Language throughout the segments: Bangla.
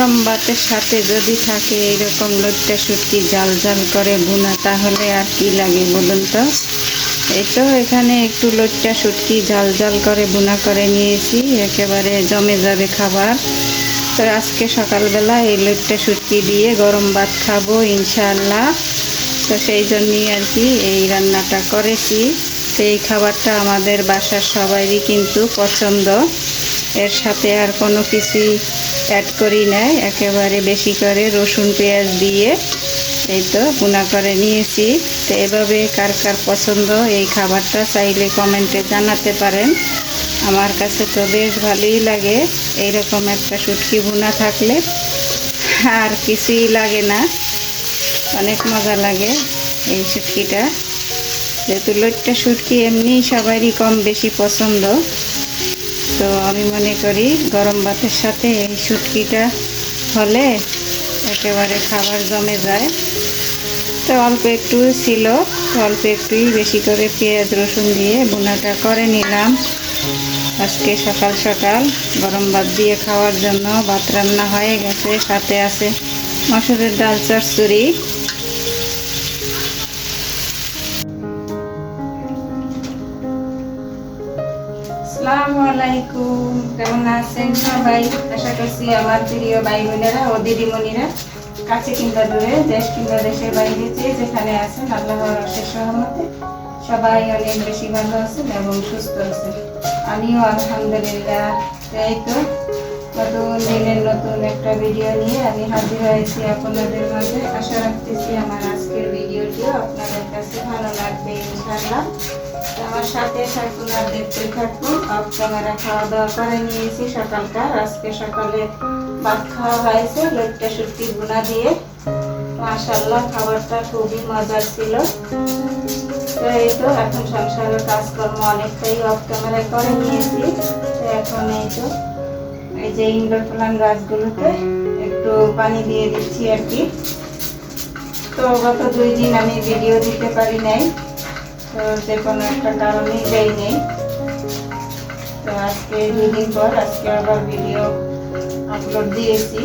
গরম ভাতের সাথে যদি থাকে এরকম লইট্টা শুটকি জাল জাল করে বুনা, তাহলে আর কি লাগে বলুন তো? এই তো এখানে একটু লইট্টা শুটকি জাল জাল করে বুনা করে নিয়েছি, একেবারে জমে যাবে খাবার। তো আজকে সকালবেলা এই লইট্টা শুটকি দিয়ে গরম ভাত খাব ইনশাআল্লাহ। তো সেই জন্যই আর কি এই রান্নাটা করেছি। তো এই খাবারটা আমাদের বাসার সবারই কিন্তু পছন্দ। এর সাথে আর কোনো কিছুই অ্যাড করি নাই, একেবারে বেশি করে রসুন, পেঁয়াজ দিয়ে এই তো গুণা করে নিয়েছি। তো এভাবে কার কার পছন্দ এই খাবারটা চাইলে কমেন্টে জানাতে পারেন। আমার কাছে তো বেশ ভালোই লাগে এইরকম একটা শুটকি ভুনা থাকলে। আর কিছুই লাগে না, অনেক মজা লাগে এই শুটকিটা। যেহেতু লইট্টা শুটকি এমনি সবারই কম বেশি পছন্দ। তো আমি মনে করি গরম ভাতের সাথে এই শুটকিটা হলে একেবারে খাবার জমে যায়। তো অল্প একটু ছিল, অল্প একটুই বেশি করে পেঁয়াজ, রসুন দিয়ে বোনাটা করে নিলাম। আজকে সকাল সকাল গরম ভাত দিয়ে খাওয়ার জন্য ভাত রান্না হয়ে গেছে, সাথে আছে মসুরের ডাল চচ্চড়ি। আসসালামু আলাইকুম কেমন আছেন সবাই? আশা করছি আমার প্রিয় ভাই বোনেরা ও দিদিমণিরা কাছে কিংবা দূরে, দেশ কিংবা দেশের বাইরে যে যেখানে আছেন, আল্লাহর অশেষ সহমতে সবাই অনেক বেশি ভালো আছেন এবং সুস্থ আছেন। আমিও আলহামদুলিল্লাহ, এই তো নতুন দিনের নতুন একটা ভিডিও নিয়ে আমি হাজির হয়েছি আপনাদের মাঝে। আশা রাখতেছি আমার আজকের ভিডিওটিও আপনাদের কাছে ভালো লাগবে, ইনশাআল্লাহ। আমার সাথে আর দেখতে থাকুন অফ ক্যামেরা খাওয়া দাওয়া করে নিয়েছি সকালকার আজকে সকালে ভাত খাওয়া হয়েছে, লোকটা শুটকি গুনা দিয়ে। মাশাল্লাহ খাবারটা খুবই মজার ছিল। তো এই তো, এখন সংসারের কাজকর্ম অনেকটাই অফ ক্যামেরা করে নিয়েছি। তো এখন এই তো, এই যে ইনডোর প্লান্ট গাছগুলোতে একটু পানি দিয়ে দিচ্ছি আর কি। তো গত দুই দিন আমি ভিডিও দিতে পারি নাই। তো যে কোনো একটা কারণে যাই নেই তো আজকে দুদিন পর আজকে আবার ভিডিও আপলোড দিয়েছি।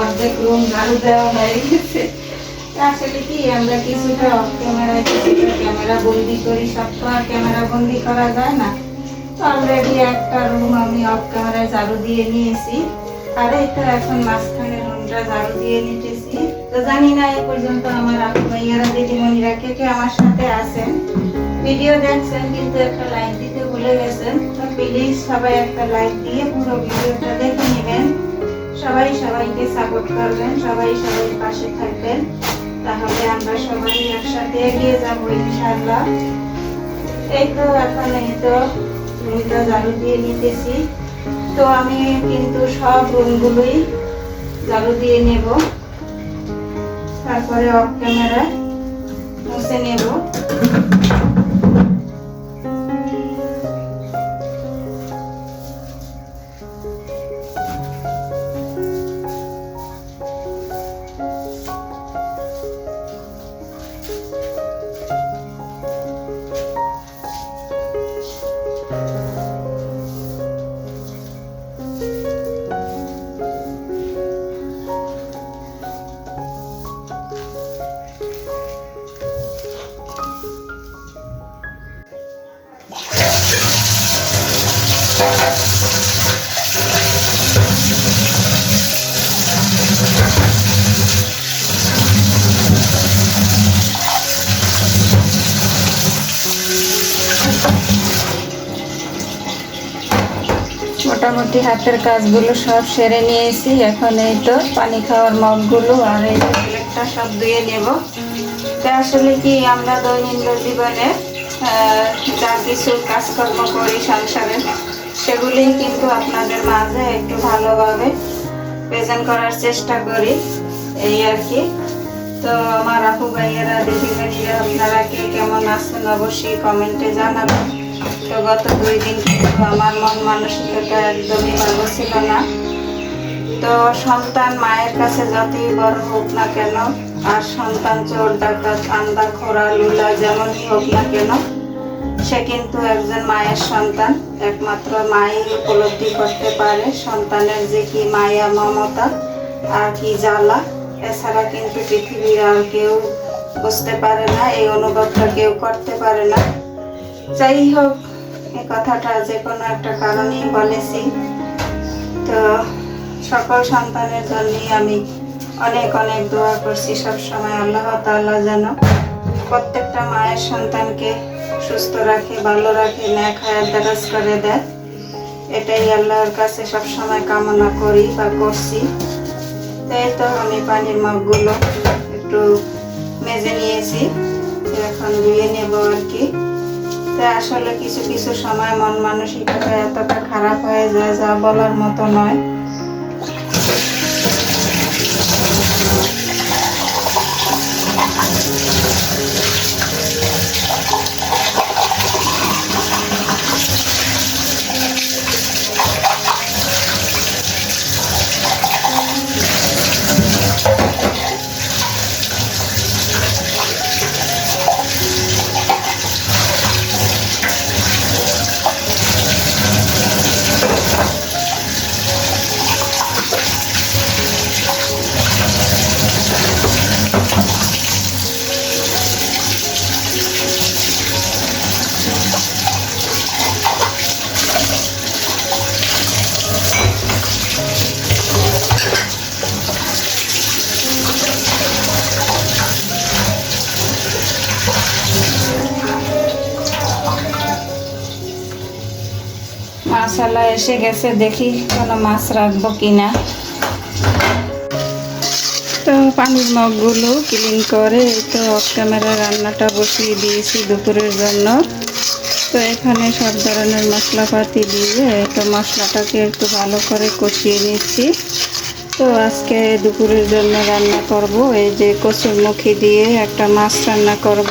অর্ধেক রুম ঝাড়ু দেওয়া হয়ে গেছে। আসলে কি, আমরা কিছুটা অফ ক্যামেরায় কিছুটা ক্যামেরা বন্দি করি, সব তো আর ক্যামেরা বন্দি করা যায় না। তো অলরেডি একটা রুম আমি অফ ক্যামেরায় ঝাড়ু দিয়ে নিয়েছি। আর এই এখন মাঝখানে রুমটা ঝাড়ু দিয়ে নিতেছি। তো জানি না এই পর্যন্ত আমার ভাইয়ারা, দিদিমণিরা কে কে আমার সাথে আছেন। ভিডিও দেখছেন, কিন্তু একটা লাইক দিতে ভুলে গেছেন। তো প্লিজ সবাই একটা লাইক দিয়ে পুরো ভিডিওটা দেখে নেবেন। সবাই সবাইকে সাপোর্ট করবেন, সবাই সবাই পাশে থাকবেন। তাহলে আমরা সবাই একসাথে এগিয়ে যাব ইনশাআল্লাহ। এই তো এখন এই তো রুমটা ঝাড়ু দিয়ে নিতেছি। তো আমি কিন্তু সব রুমগুলোই ঝাড়ু দিয়ে নেব। তারপরে অফ ক্যামেরায় মুছে নেব। মোটামুটি হাতের কাজগুলো সব সেরে নিয়েছি। এখন এই তো পানি খাওয়ার মগগুলো আর এই প্লেটটা সব ধুয়ে নেব। তো আসলে কি আমরা দৈনন্দিন জীবনে যা কিছু কাজকর্ম করি সংসারে সেগুলি কিন্তু আপনাদের মাঝে একটু ভালোভাবে প্রেজেন্ট করার চেষ্টা করি। এই আর কি। তো আমার আপু ভাইয়েরা, দিদি ভাইয়েরা, আপনারা কে কেমন আছেন অবশ্যই কমেন্টে জানাবেন। তো গত দুই দিন কিন্তু আমার মন মানসিকতা একদমই ভালো ছিল না। তো সন্তান মায়ের কাছে যতই বড় হোক না কেন, আর সন্তান চোর ডাকাত, আন্দা খোরা লুলা যেমনই হোক না কেন, সে কিন্তু একজন মায়ের সন্তান। একমাত্র মাই উপলব্ধি করতে পারে। সন্তানের যে কি মায়া, মমতা আর কি জ্বালা, এছাড়া কিন্তু পৃথিবীর আর কেউ বুঝতে পারে না, এই অনুভবটা কেউ করতে পারে না। যাই হোক এই কথাটা যে কোনো একটা কারণেই বলেছি। তো সকল সন্তানের জন্যই আমি অনেক অনেক দোয়া করছি সব সময় আল্লাহ তাআলা যেন প্রত্যেকটা মায়ের সন্তানকে সুস্থ রাখে, ভালো রাখে, ন্যাক হায়াত দারাজ করে দেয়। এটাই আল্লাহর কাছে সব সময় কামনা করি বা করছি। তাই তো আমি পানির মগগুলো একটু মেজে নিয়েছি এখন ধুয়ে নেব আর কি। তাই আসলে কিছু কিছু সময় মন মানসিকতা এতটা খারাপ হয়ে যায়, যা বলার মতো নয়। মাশাল্লাহ এসে গেছে, দেখি কোনো মাছ রাখব কিনা। তো পানির মগগুলো ক্লিন করে তো অফ ক্যামেরা রান্নাটা বসিয়ে দিয়েছি দুপুরের জন্য। তো এখানে সব ধরনের মশলাপাতি দিয়ে তো মশলাটাকে একটু ভালো করে কষিয়ে নিচ্ছি। তো আজকে দুপুরের জন্য রান্না করব, এই যে কচুরমুখী দিয়ে একটা মাছ রান্না করব।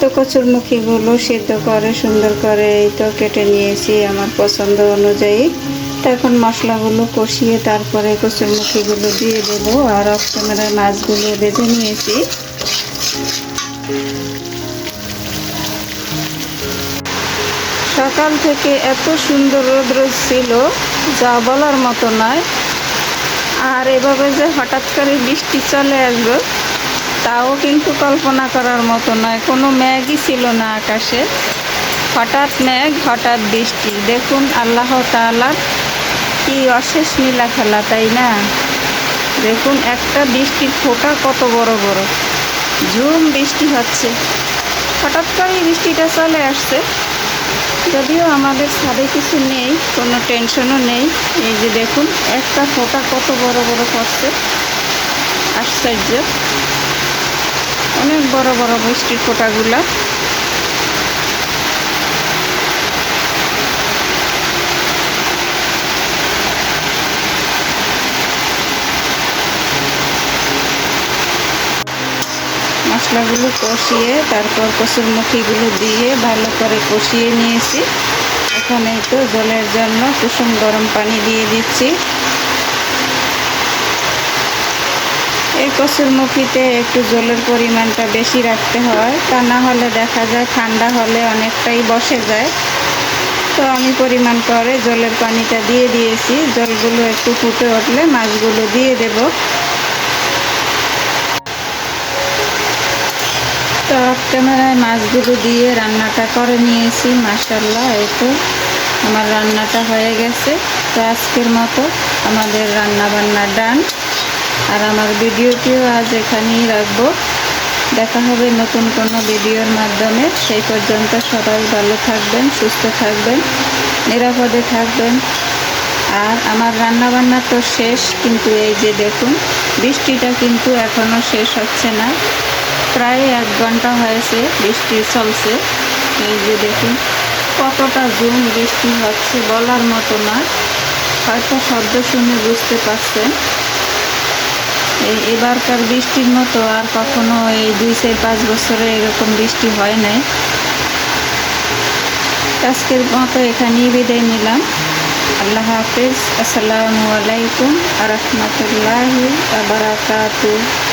তো কচুরমুখীগুলো সিদ্ধ করে, সুন্দর করে এই তো কেটে নিয়েছি আমার পছন্দ অনুযায়ী। এখন মশলাগুলো কষিয়ে তারপরে কচুরমুখীগুলো দিয়ে দেবো আর অফ মাছগুলো বেঁধে নিয়েছি। সকাল থেকে এত সুন্দর রোদ রোদ ছিল, যা বলার মতো নয়। আর এভাবে যে হঠাৎ করে বৃষ্টি চলে আসবে তাও কিন্তু কল্পনা করার মতো নয়। কোনো মেঘই ছিল না আকাশে। হঠাৎ মেঘ, হঠাৎ বৃষ্টি। দেখুন আল্লাহ তাআলার কি অশেষ নীলা খেলা তাই না? দেখুন একটা বৃষ্টির ফোঁটা কত বড় বড়। ঝুম বৃষ্টি হচ্ছে। হঠাৎ করেই বৃষ্টিটা চলে আসছে। যদিও আমাদের ছাদে কিছু নেই, কোনো টেনশনও নেই। এই যে দেখুন, একটা ফোঁটা কত বড় বড় পড়ছে আশ্চর্য। অনেক বড় বড় বৃষ্টির ফোঁটাগুলা মশলাগুলো কষিয়ে তারপর কসুর মুখিগুলো দিয়ে ভালো করে কষিয়ে নিয়েছি। এখানে তো জলের জন্য কুসুম গরম পানি দিয়ে দিচ্ছি। এই কসুর মুখিতে একটু জলের পরিমাণটা বেশি রাখতে হয়। তা না হলে দেখা যায় ঠান্ডা হলে অনেকটাই বসে যায়। তো আমি পরিমাণ করে জলের পানিটা দিয়ে দিয়েছি। জলগুলো একটু ফুটে উঠলে মাছগুলো দিয়ে দেবো। তো ক্যামেরায় মাছগুলো দিয়ে রান্নাটা করে নিয়েছি মাসাল্লাহ এই তো আমার রান্নাটা হয়ে গেছে। তো আজকের মতো আমাদের রান্না বান্না ডান। আর আমার ভিডিওটিও আজ এখানেই রাখব। দেখা হবে নতুন কোনো ভিডিওর মাধ্যমে। সেই পর্যন্ত সবাই ভালো থাকবেন, সুস্থ থাকবেন, নিরাপদে থাকবেন। আর আমার রান্না বান্না তো শেষ, কিন্তু এই যে দেখুন, বৃষ্টিটা কিন্তু এখনও শেষ হচ্ছে না। প্রায় এক ঘণ্টা হয়েছে বৃষ্টি চলছে। এই যে দেখুন, কতটা জুম বৃষ্টি হচ্ছে বলার মতো না। হয়তো শব্দ শুনে বুঝতে পারছেন। এবারকার বৃষ্টির মতো আর কখনো এই দুই চার পাঁচ বছরে এরকম বৃষ্টি হয় নাই। আজকের মতো এখানেই বিদায় নিলাম। আল্লাহ হাফিজ। আসসালামু আলাইকুম আ, রহমতুল্লাহ আবরাকাতুহ